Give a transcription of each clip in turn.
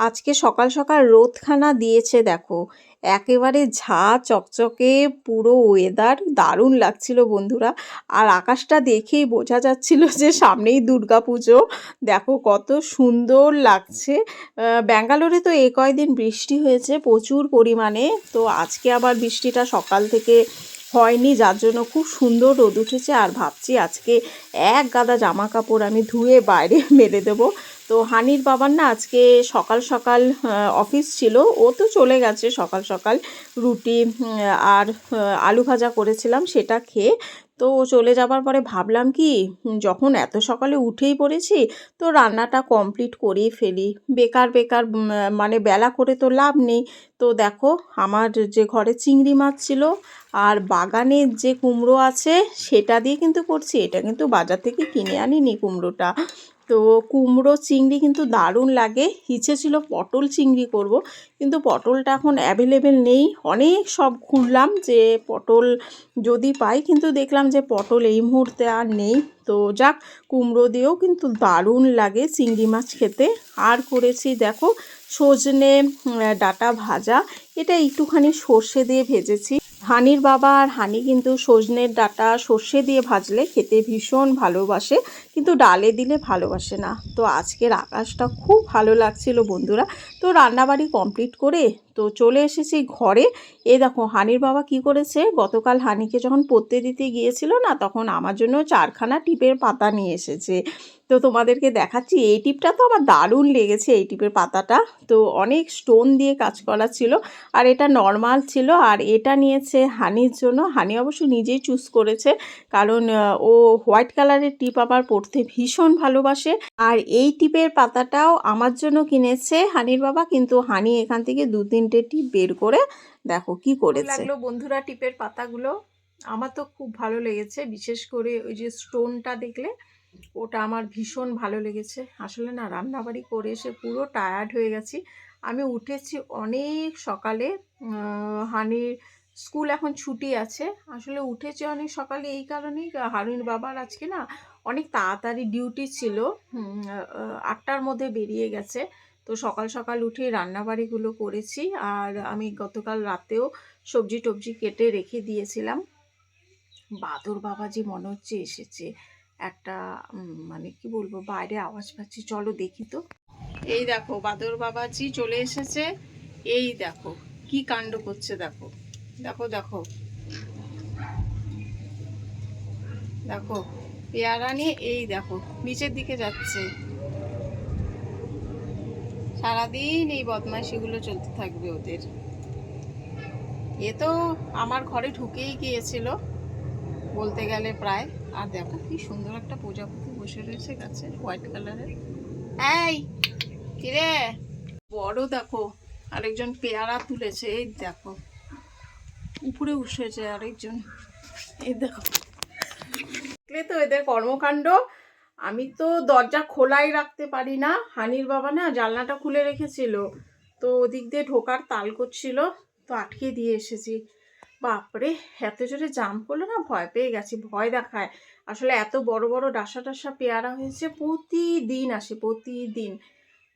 আজকে সকাল সকাল রোদখানা দিয়েছে, দেখো। একেবারে ঝা চকচকে, পুরো ওয়েদার দারুণ লাগছিল বন্ধুরা। আর আকাশটা দেখেই বোঝা যাচ্ছিল যে সামনেই দুর্গা পুজো দেখো কত সুন্দর লাগছে। ব্যাঙ্গালোরে তো এ কয়দিন বৃষ্টি হয়েছে, প্রচুর পরিমাণে। তো আজকে আবার বৃষ্টিটা সকাল থেকে হয়নি, যার জন্য খুব সুন্দর রোদ উঠেছে। আর ভাবছি আজকে এক গাদা জামা কাপড় আমি ধুয়ে বাইরে মেলে দেবো। তো হানির বাবার না আজকে সকাল সকাল অফিস ছিল। ও তো চলে গেছে সকাল সকাল। রুটি আর আলু ভাজা করেছিলাম সেটা খেয়ে। তো চলে যাবার পরে ভাবলাম কি যখন এত সকালে উঠেই পড়েছি, তো রান্নাটা কমপ্লিট করেই ফেলি। বেকার বেকার মানে বেলা করে তো লাভ নেই। তো দেখো, আমার যে ঘরে চিংড়ি মাছ ছিল আর বাগানের যে কুমড়ো আছে, সেটা দিয়ে কিন্তু করছি। এটা কিন্তু বাজার থেকে কিনে আনিনি কুমড়োটা। তো কুমড়ো চিংড়ি কিন্তু দারুণ লাগে। ইচ্ছে ছিল পটল চিংড়ি করব, কিন্তু পটলটা এখন অ্যাভেলেবেল নেই। অনেক সব খুঁজলাম যে পটল যদি পাই, কিন্তু দেখলাম যে পটল এই মুহূর্তে আর নেই। তো যাক, কুমড়ো দিয়েও কিন্তু দারুণ লাগে চিংড়ি মাছ খেতে। আর করেছি দেখো, সজনে ডাঁটা ভাজা। এটা একটুখানি সর্ষে দিয়ে ভেজেছি। হানির বাবা আর হানি কিন্তু সজনের ডাটা সর্ষে দিয়ে ভাজলে খেতে ভীষণ ভালোবাসে, কিন্তু ডালে দিলে ভালোবাসে না। তো আজকের আকাশটা খুব ভালো লাগছিল বন্ধুরা। তো রান্নাবাড়ি কমপ্লিট করে তো চলে এসেছি ঘরে। এ দেখো, হানির বাবা কি করেছে? গতকাল হানিকে যখন পড়তে দিতে গিয়েছিল না, তখন আমার জন্য চারখানা টিপের পাতা নিয়ে এসেছে। তো তোমাদেরকে দেখাচ্ছি, এই টিপটা তো আমার দারুণ লেগেছে, এই টিপের পাতাটা। তো অনেক স্টোন দিয়ে কাজ করা ছিল, আর এটা নর্মাল ছিল, আর এটা নিয়েছে হানির জন্য। হানি অবশ্য নিজেই চুজ করেছে, কারণ ও হোয়াইট কালারের টিপ আবার পড়তে ভীষণ ভালোবাসে। আর এই টিপের পাতাটাও আমার জন্য কিনেছে হানির বাবা, কিন্তু হানি এখান থেকে দু তিনটে টিপ বের করে দেখো কি করেছে। লাগল বন্ধুরা টিপের পাতাগুলো। আমার তো খুব ভালো লেগেছে বিশেষ করে ওই যে স্টোনটা দেখলে ওটা আমার ভীষণ ভালো লেগেছে। আসলে না রান্নাবাড়ি করে এসে পুরো টায়ার্ড হয়ে গেছি। আমি উঠেছি অনেক সকালে হানির স্কুল এখন ছুটি আছে। আসলে উঠেছি অনেক সকালে এই কারণেই হারুন বাবার আজকে না অনেক তাড়াতাড়ি ডিউটি ছিল। আটটার মধ্যে বেরিয়ে গেছে। তো সকাল সকাল উঠে রান্নাবাড়িগুলো করেছি আর আমি গতকাল রাতেও সবজি টবজি কেটে রেখে দিয়েছিলাম। বাদর বাবাজি মনে হচ্ছে এসেছে, একটা মানে কি বলব, বাইরে আওয়াজ পাচ্ছি। চলো দেখি তো। এই দেখো, বাদর বাবাজি চলে এসেছে। এই দেখো, কি কাণ্ড করছে দেখো। দেখো দেখো। দেখো, পেয়ারা নিয়ে এই দেখো, নিচের দিকে যাচ্ছে। সারাদিন এই বদমাইশিগুলো চলতে থাকবে ওদের। এ তো আমার ঘরে ঢুকেই গিয়েছিল, বলতে গেলে প্রায়। আর দেখো কি সুন্দর একটা প্রজাপতি বসে রয়েছে গাছে, হোয়াইট কালারের। এই, কিরে? বড় দেখো, আরেকজন পেয়ারা তুলেছে, এই দেখো। উপরে উঠেছে আরেকজন, এই দেখো। তো এদের কর্মকাণ্ড আমি তো দরজা খোলাই রাখতে পারি না। হানির বাবা না জানলাটা খুলে রেখেছিল। তো ওদিক দিয়ে ঢোকার তাল করছিল, তো আটকে দিয়ে এসেছি। বাপরে, এত জোরে জাম করল না ভয় পেয়ে গেছি, ভয় দেখায়। আসলে এত বড় বড় ডাসা টাসা পেয়ারা হয়েছে, প্রতিদিন আসে, প্রতিদিন।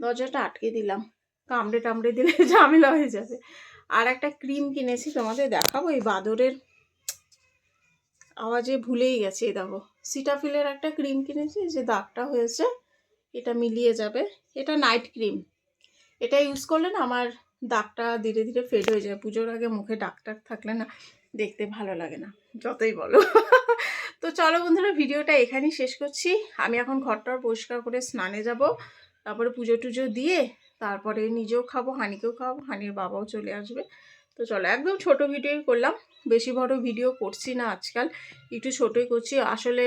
দরজাটা আটকে দিলাম। কামড়ে টামড়ে দিলে ঝামেলা হয়ে যাবে। আর একটা ক্রিম কিনেছি, তোমাদের দেখাবো, এই বাদরের আওয়াজে ভুলেই গেছে এই দেখো। সিটাফিলের একটা ক্রিম কিনেছি, যে দাগটা হয়েছে, এটা মিলিয়ে যাবে। এটা নাইট ক্রিম এটা ইউজ করলে না আমার দাগটা ধীরে ধীরে ফেড হয়ে যায়। পুজোর আগে মুখে দাগ টাগ থাকলে না দেখতে ভালো লাগে না, যতই বলো। তো চলো বন্ধুরা, ভিডিওটা এখানেই শেষ করছি। আমি এখন ঘরটার পরিষ্কার করে স্নানে যাব। তারপরে পুজো টুজো দিয়ে তারপরে নিজেও খাব, হানিকেও খাব, হানির বাবাও চলে আসবে। তো চলো, একদম ছোট ভিডিওই করলাম। বেশি বড় ভিডিও করছি না আজকাল, একটু ছোটোই করছি। আসলে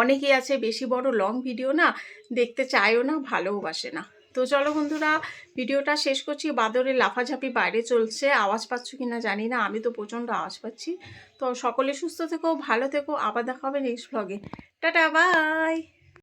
অনেকেই আছে বেশি বড় লং ভিডিও না, দেখতে চায়ও না, ভালোও বাসে না। তো চলো বন্ধুরা, ভিডিওটা শেষ করছি। বাদরের লাফাঝাপি বাইরে চলছে। আওয়াজ পাচ্ছ কি না জানি না, আমি তো প্রচণ্ড আওয়াজ পাচ্ছি। তো সকলে সুস্থ থেকো, ভালো থেকো। আবার দেখা হবে নেক্সট ভ্লগে টাটা বাই